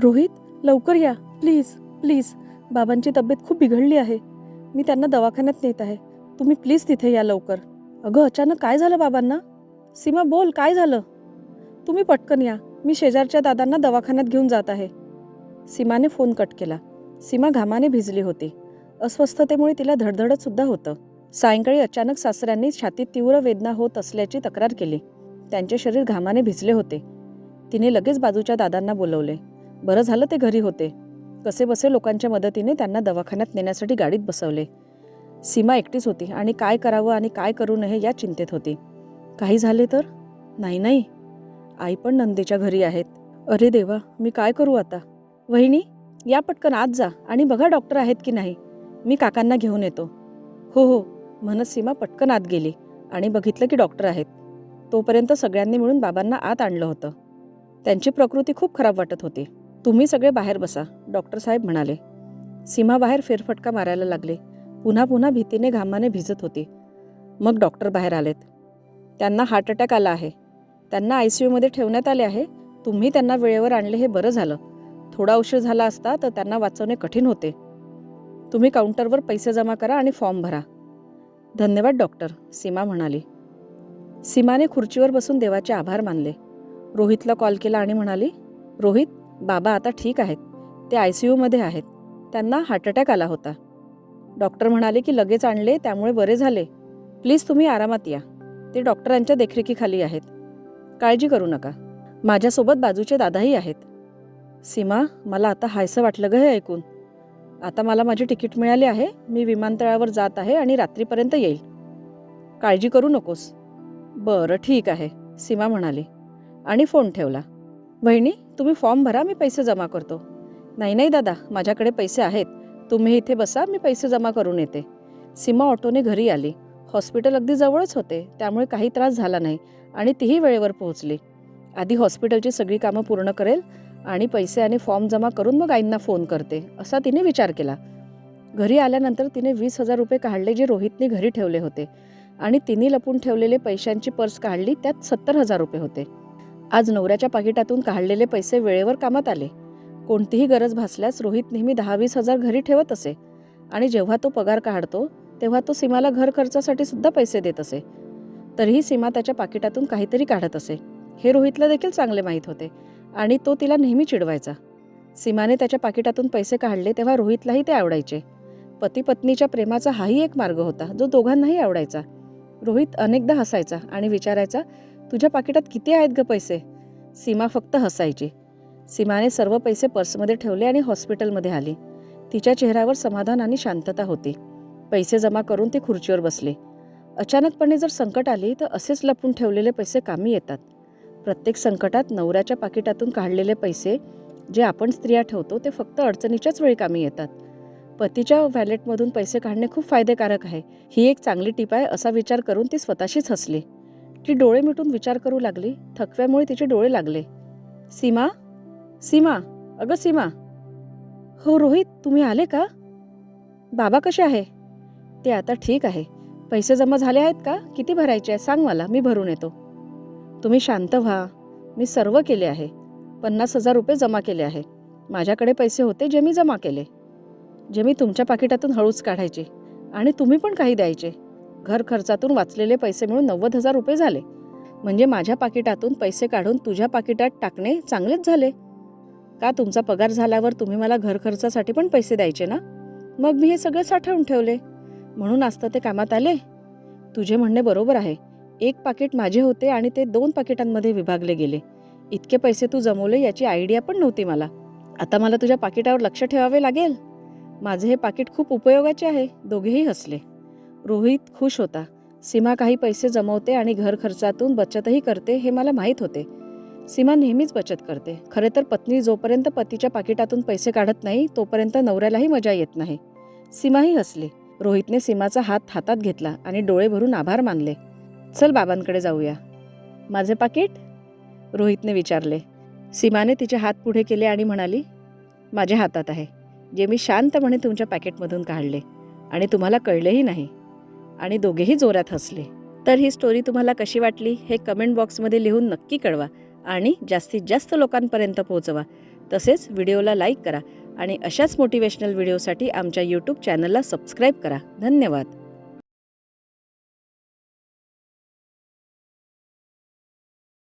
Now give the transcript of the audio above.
रोहित लवकर या. Please please. बाबांची तब्येत खूप बिघडली आहे. मी त्यांना दवाखान्यात नेत आहे. तुम्ही प्लीज तिथे या लवकर. अगं अचानक काय झालं बाबांना? सीमा बोल काय झालं? तुम्ही पटकन या. मी शेजारच्या दादांना दवाखान्यात घेऊन जात आहे. सीमाने फोन कट केला. सीमा घामाने भिजली होती. अस्वस्थतेमुळे तिला धडधडत सुद्धा होतं. सायंकाळी अचानक सासऱ्यांनी छातीत तीव्र वेदना होत असल्याची तक्रार केली. त्यांचे शरीर घामाने भिजले होते. तिने लगेच बाजूच्या दादांना बोलवले. बरं झालं ते घरी होते. कसे बसे लोकांच्या मदतीने त्यांना दवाखान्यात नेण्यासाठी गाडीत बसवले. सीमा एकटीच होती आणि काय करावं आणि काय करू नये या चिंतेत होती. काही झाले तर? नाही नाही. आई पण नंदीच्या घरी आहेत. अरे देवा मी काय करू आता? वहिनी या पटकन आत जा आणि बघा डॉक्टर आहेत की नाही. मी काकांना घेऊन येतो. हो हो. म्हणत सीमा पटकन आत गेली आणि बघितलं की डॉक्टर आहेत. तोपर्यंत सगळ्यांनी मिळून बाबांना आत आणलं होतं. त्यांची प्रकृती खूप खराब वाटत होती. तुम्ही सगळे बाहेर बसा डॉक्टर साहेब म्हणाले. सीमा बाहेर फेरफटका मारायला लागले. पुन्हा पुन्हा भीतीने घामाने भिजत होती. मग डॉक्टर बाहेर आलेत. त्यांना हार्ट अटॅक आला आहे. त्यांना आय सी यूमध्ये ठेवण्यात आले आहे. तुम्ही त्यांना वेळेवर आणले हे बरं झालं. थोडा उशीर झाला असता तर त्यांना वाचवणे कठीण होते. तुम्ही काउंटरवर पैसे जमा करा आणि फॉर्म भरा. धन्यवाद डॉक्टर सीमा म्हणाली. सीमाने खुर्चीवर बसून देवाचे आभार मानले. रोहितला कॉल केला आणि म्हणाली रोहित बाबा आता ठीक आहेत. ते आय सी यूमध्ये आहेत. त्यांना हार्ट अटॅक आला होता. डॉक्टर म्हणाले की लगेच आणले त्यामुळे बरे झाले. प्लीज तुम्ही आरामात या. ते डॉक्टरांच्या देखरेखीखाली आहेत. काळजी करू नका. माझ्यासोबत बाजूचे दादाही आहेत. सीमा मला आता हायसं वाटलं ग हे ऐकून. आता मला माझी तिकीट मिळाली आहे. मी विमानतळावर जात आहे आणि रात्रीपर्यंत येईल. काळजी करू नकोस. बरं ठीक आहे सीमा म्हणाली. आणि फोन ठेवला. बहिणी तुम्ही फॉर्म भरा मी पैसे जमा करतो. नाही नाही दादा माझ्याकडे पैसे आहेत. तुम्ही इथे बसा मी पैसे जमा करून येते. सीमा ऑटोने घरी आली. हॉस्पिटल अगदी जवळच होते त्यामुळे काही त्रास झाला नाही आणि तीही वेळेवर पोहोचली. आधी हॉस्पिटलची सगळी कामं पूर्ण करेल आणि पैसे आणि फॉर्म जमा करून मग आईंना फोन करते असा तिने विचार केला. घरी आल्यानंतर तिने वीस हजार रुपये काढले जे रोहितने घरी ठेवले होते आणि तिने लपून ठेवलेले पैशांची पर्स काढली त्यात सत्तर हजार रुपये होते. आज नवऱ्याच्या पाकिटातून काढलेले पैसे वेळेवर कामात आले. कोणतीही गरज भासल्यास रोहित नेहमी दहा वीस हजार घरी ठेवत असे. आणि जेव्हा तो पगार काढतो तेव्हा तो सीमाला घर खर्चासाठी सुद्धा पैसे देत असे. तरीही सीमा त्याच्या पाकिटातून काहीतरी काढत असे. हे रोहितला देखील चांगले माहीत होते आणि तो तिला नेहमी चिडवायचा. सीमाने त्याच्या पाकिटातून पैसे काढले तेव्हा रोहितलाही ते आवडायचे. पती पत्नीच्या प्रेमाचा हाही एक मार्ग होता जो दोघांनाही आवडायचा. रोहित अनेकदा हसायचा आणि विचारायचा तुझ्या पाकिटात किती आहेत ग पैसे? सीमा फक्त हसायची. सीमाने सर्व पैसे पर्समध्ये ठेवले आणि हॉस्पिटलमध्ये आली. तिच्या चेहऱ्यावर समाधान आणि शांतता होती. पैसे जमा करून ती खुर्चीवर बसली. अचानकपणे जर संकट आली तर असेच लपून ठेवलेले पैसे कामी येतात. प्रत्येक संकटात नवऱ्याच्या पाकिटातून काढलेले पैसे जे आपण स्त्रिया ठेवतो ते फक्त अडचणीच्याच वेळी कामी येतात. पतीच्या वॅलेटमधून पैसे काढणे खूप फायदेकारक आहे. ही एक चांगली टीप आहे असा विचार करून ती स्वतःशीच हसली. ती डोळे मिटून विचार करू लागली. थकव्यामुळे तिचे डोळे लागले. सीमा? सीमा? अगं सीमा. हो रोहित तुम्ही आले का? बाबा कसे आहे? ते आता ठीक आहे. पैसे जमा झाले आहेत का? किती भरायचे आहे? सांग मला मी भरून येतो. तुम्ही शांत व्हा. मी सर्व केले आहे. पन्नास हजार रुपये जमा केले आहे. माझ्याकडे पैसे होते जे मी जमा केले. जे मी तुमच्या पाकिटातून हळूच काढायचे. आणि तुम्ही पण काही द्यायचे. घर खर्चातून वाचलेले पैसे मिळून नव्वद हजार रुपये झाले. म्हणजे माझ्या पाकिटातून पैसे काढून तुझ्या पाकिटात टाकणे चांगलेच झाले. का तुमचा पगार झाल्यावर तुम्ही मला घर खर्चासाठी पण पैसे द्यायचे ना? मग मी हे सगळं साठवून ठेवले. म्हणून असतं ते कामात आले. तुझे म्हणणे बरोबर आहे. एक पाकिट माझे होते आणि ते दोन पाकिटांमध्ये विभागले गेले. इतके पैसे तू जमवले याची आयडिया पण नव्हती मला. आता मला तुझ्या पाकिटावर लक्ष ठेवावे लागेल. माझे हे पाकिट खूप उपयोगाचे आहे. दोघेही हसले. रोहित खुश होता. सीमा काही पैसे जमवते आणि घर खर्चातून बचतही करते हे मला माहीत होते. सीमा नेहमीच बचत करते. खरे तर पत्नी जोपर्यंत पतीच्या पाकिटातून पैसे काढत नाही तोपर्यंत नवऱ्यालाही मजा येत नाही. सीमाही हसली. रोहितने सीमाचा हात हातात घेतला आणि डोळे भरून आभार मानले. चल बाबांकडे जाऊया. माझे पाकिट? रोहितने विचारले. सीमाने तिचे हात पुढे केले आणि म्हणाली माझ्या हातात आहे. जे मी शांतपणे तुमच्या पॅकेटमधून काढले. आणि तुम्हाला कळलेही नाही. आणि दोघेही जोरात हसले. तर ही स्टोरी तुम्हाला कशी वाटली हे कमेंट बॉक्समध्ये लिहून नक्की कळवा आणि जास्तीत जास्त लोकांपर्यंत पोहोचवा. तसेच व्हिडिओला लाईक करा आणि अशाच मोटिवेशनल व्हिडिओसाठी आमच्या यूट्यूब चॅनलला सबस्क्राईब करा. धन्यवाद.